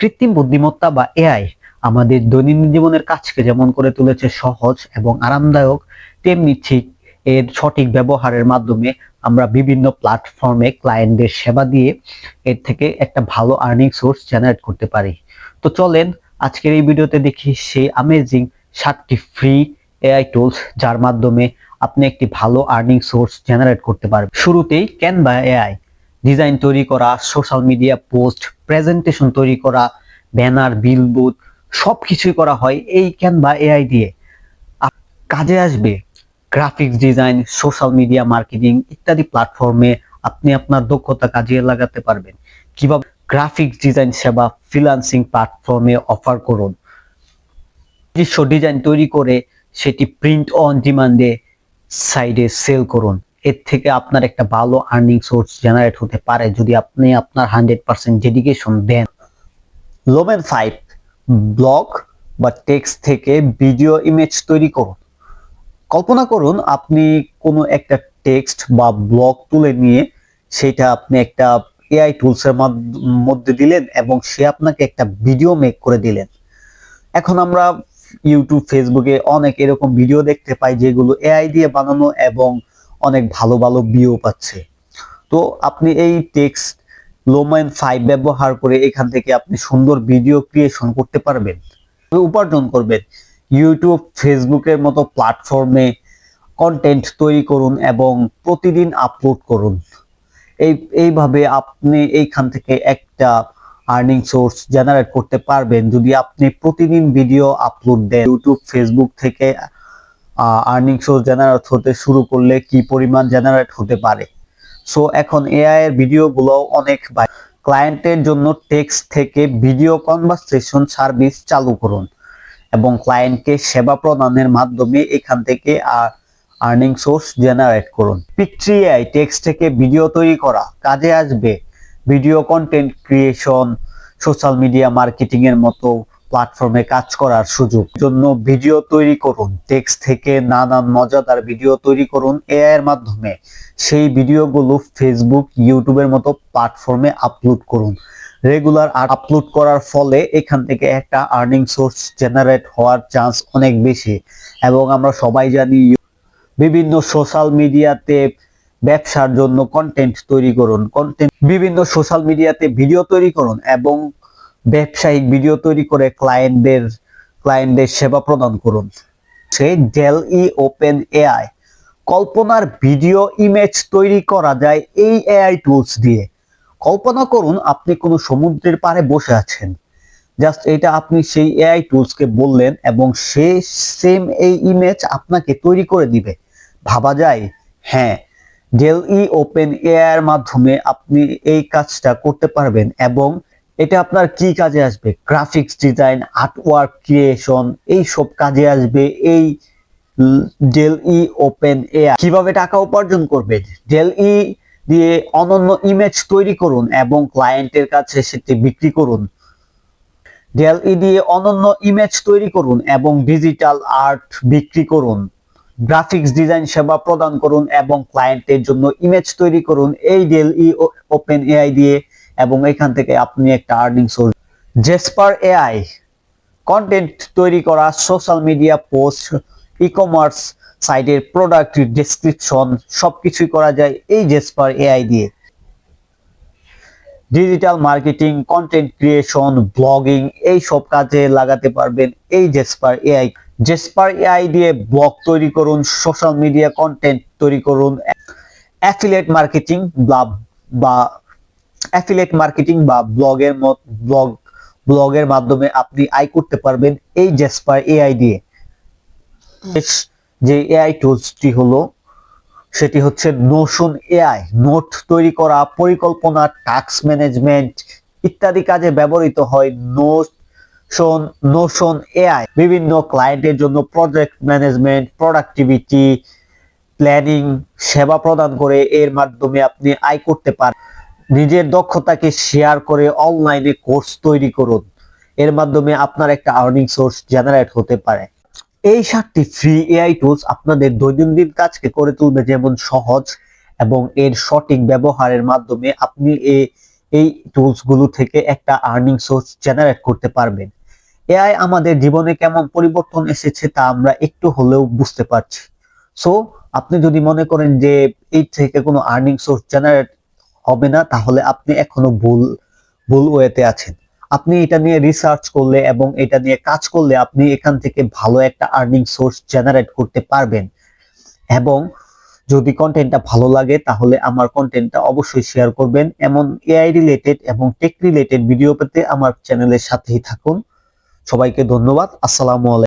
কৃত্রিম বুদ্ধিমত্তা বা এআই আমাদের দৈনন্দিন জীবনের কাজকে যেমন করে তুলেছে সহজ এবং আরামদায়ক, তেমনি ঠিক এর সঠিক ব্যবহারের মাধ্যমে আমরা বিভিন্ন প্ল্যাটফর্মে ক্লায়েন্টদের সেবা দিয়ে এর থেকে একটা ভালো আর্নিং সোর্স জেনারেট করতে পারি। তো চলেন আজকের এই ভিডিওতে দেখি সেই আমেজিং সাতটি ফ্রি এআই টুলস যার মাধ্যমে আপনি একটি ভালো আর্নিং সোর্স জেনারেট করতে পারবেন। শুরুতেই ক্যান ক্যানভা এআই ডিজাইন তৈরি করা সোশ্যাল মিডিয়া পোস্ট প্রেজেন্টেশন তৈরি করা ব্যানার বিলবোর্ড সব কিছুই করা হয় এই ক্যানভা এআই দিয়ে। কাজে আসবে graphics design social media marketing ইত্যাদি প্ল্যাটফর্মে আপনি আপনার দক্ষতা কাজে লাগাতে পারবেন। কীভাবে গ্রাফিক্স ডিজাইন সেবা ফ্রিল্যান্সিং প্ল্যাটফর্মে অফার করুন। নিজস্ব ডিজাইন তৈরি করে সেটি প্রিন্ট অন ডিমান্ডে সাইডে সেল করুন। এর থেকে আপনার একটা ভালো আর্নিং সোর্স জেনারেট হতে পারে যদি আপনি আপনার হান্ড্রেড পার্সেন্ট ডেডিকেশন দেন। লোমেন ফাইভ ব্লগ বা টেক্সট থেকে ভিডিও ইমেজ তৈরি করুন। কল্পনা করুন আপনি কোনো একটা টেক্সট বা ব্লগ তুলে নিয়ে সেটা আপনি একটা এআই টুলসের মধ্যে দিলেন এবং সে আপনাকে একটা ভিডিও মেক করে দিলেন। এখন আমরা ইউটিউব ফেসবুকে অনেক এরকম ভিডিও দেখতে পাই যেগুলো এআই দিয়ে বানানো এবং অনেক ভালো ভালো ভিউ পাচ্ছে। তো আপনি এই টেক্সট লোমেন ফাইভ ব্যবহার করে এখান থেকে আপনি সুন্দর ভিডিও ক্রিয়েশন করতে পারবেন। উপার্জন করবেন। ইউটিউব ফেসবুকের মতো প্ল্যাটফর্মে কন্টেন্ট তৈরি করুন এবং প্রতিদিন আপলোড করুন। এই, এইভাবে আপনি এইখান থেকে একটা আর্নিং সোর্স জেনারেট করতে পারবেন। যদি আপনি প্রতিদিন ভিডিও আপলোড দেন ইউটিউব ফেসবুক থেকে আর্নিং সোর্স জেনারেট হতে শুরু করলে কি পরিমাণ জেনারেট হতে পারে? সো এখন এআই এর ভিডিওগুলো অনেক ক্লায়েন্টের জন্য টেক্সট থেকে ভিডিও কনভারসেশন সার্ভিস চালু করুন এবং ক্লায়েন্টকে সেবা প্রদানের মাধ্যমে এখান থেকে আর আর্নিং সোর্স জেনারেট করুন। পিকট্রি এআই টেক্সট থেকে ভিডিও তৈরি করা কাজে আসবে। Video content creation social media marketing এর মতো প্ল্যাটফর্মে কাজ করার সুযোগ। জন্য ভিডিও তৈরি করুন টেক্সট থেকে নানান মজাদার ভিডিও তৈরি করুন এআই এর মাধ্যমে। সেই ভিডিওগুলো ফেসবুক ইউটিউবের মতো প্ল্যাটফর্মে আপলোড করুন। রেগুলার আপলোড করার ফলে এখান থেকে একটা আর্নিং সোর্স জেনারেট হওয়ার চান্স অনেক বেশি। এবং আমরা সবাই জানি, বিভিন্ন সোশ্যাল মিডিয়াতে ব্যবসার জন্য কন্টেন্ট তৈরি করুন। কন্টেন্ট বিভিন্ন সোশ্যাল মিডিয়াতে ভিডিও তৈরি করুন এবং ব্যবসায়িক ভিডিও তৈরি করে ক্লায়েন্টদের ক্লায়েন্টদের সেবা প্রদান করুন। সে ডেল ই ওপেন এআই কল্পনার ভিডিও ইমেজ তৈরি করা যায় এই এআই টুলস দিয়ে। কল্পনা করুন আপনি কোনো সমুদ্রের পাড়ে বসে আছেন। জাস্ট এটা আপনি সেই এআই টুলসকে বললেন এবং সে সেম এই ইমেজ আপনাকে তৈরি করে দিবে। ভাবা যায় হ্যাঁ ডেল ই ওপেন এআই এর মাধ্যমে আপনি এই কাজটা করতে পারবেন এবং এটা আপনার কি কাজে আসবে? গ্রাফিক্স ডিজাইন আর্টওয়ার্ক ক্রিয়েশন এই সব কাজে আসবে এই ডেল ই ওপেন এআই কীভাবে টাকা উপার্জন করবে? ডেল ই দিয়ে অনন্য ইমেজ তৈরি করুন এবং ক্লায়েন্টের কাছে সেটি বিক্রি করুন। ডিএলই দিয়ে অনন্য ইমেজ তৈরি করুন এবং ডিজিটাল আর্ট বিক্রি করুন। গ্রাফিক্স ডিজাইন সেবা প্রদান করুন এবং ক্লায়েন্টের জন্য ইমেজ তৈরি করুন। এই ডেল ডিএলই ওপেন এআই দিয়ে এবং এখান থেকে আপনি একটা earning source Jasper AI content তৈরি করা social media post e commerce সাইটের প্রোডাক্ট ডেসক্রিপশন সবকিছুই করা যায় এই জেসপার এআই দিয়ে। Digital marketing content creation blogging এই সব কাজে লাগাতে পারবেন এই জেসপার এআই জেসপার এআই দিয়ে ব্লগ তৈরি করুন সোশ্যাল মিডিয়া কন্টেন্ট তৈরি করুন অ্যাফিলিয়েট মার্কেটিং বা অ্যাফিলিয়েট মার্কেটিং বা ব্লগের মত ব্লগ ব্লগের মাধ্যমে আপনি আয় করতে পারবেন এই জেসপার এআই দিয়ে। যে এআই টুলসটি হলো, সেটি হচ্ছে নোশন এআই নোট তৈরি করা, পরিকল্পনা টাস্ক ম্যানেজমেন্ট ইত্যাদি কাজে ব্যবহৃত হয় নোশন নোশন এআই বিভিন্ন ক্লায়েন্টের জন্য প্রজেক্ট ম্যানেজমেন্ট প্রোডাক্টিভিটি প্ল্যানিং সেবা প্রদান করে এর মাধ্যমে আপনি আয় করতে পারেন নিজের দক্ষতাকে শেয়ার করে অনলাইনে কোর্স তৈরি করুন। এর মাধ্যমে আপনার একটা আর্নিং সোর্স জেনারেট হতে পারে। এই সাতটি ফ্রি এআই টুলস আপনাদের দৈনন্দিন কাজকে করে তুলবে যেমন সহজ এবং এর সঠিক ব্যবহারের মাধ্যমে আপনি এই টুলসগুলো থেকে একটা আর্নিং সোর্স জেনারেট করতে পারবেন। এআই আমাদের জীবনে কেমন পরিবর্তন এসেছে তা আমরা একটু হলেও বুঝতে পারছি। সো আপনি যদি মনে করেন যে এই থেকে কোনো আর্নিং সোর্স জেনারেট হবে না, তাহলে আপনি এখনও ভুল ভুল ওয়েতে আছেন। আপনি এটা নিয়ে রিসার্চ করলে এবং এটা নিয়ে কাজ করলে আপনি এখান থেকে ভালো একটা আর্নিং সোর্স জেনারেট করতে পারবেন। এবং যদি কন্টেন্টটা ভালো লাগে, তাহলে আমার কন্টেন্টটা অবশ্যই শেয়ার করবেন। এমন এআই রিলেটেড এবং টেক রিলেটেড ভিডিও পেতে আমার চ্যানেলের সাথেই থাকুন। সবাইকে ধন্যবাদ। আসসালামু আলাইকুম।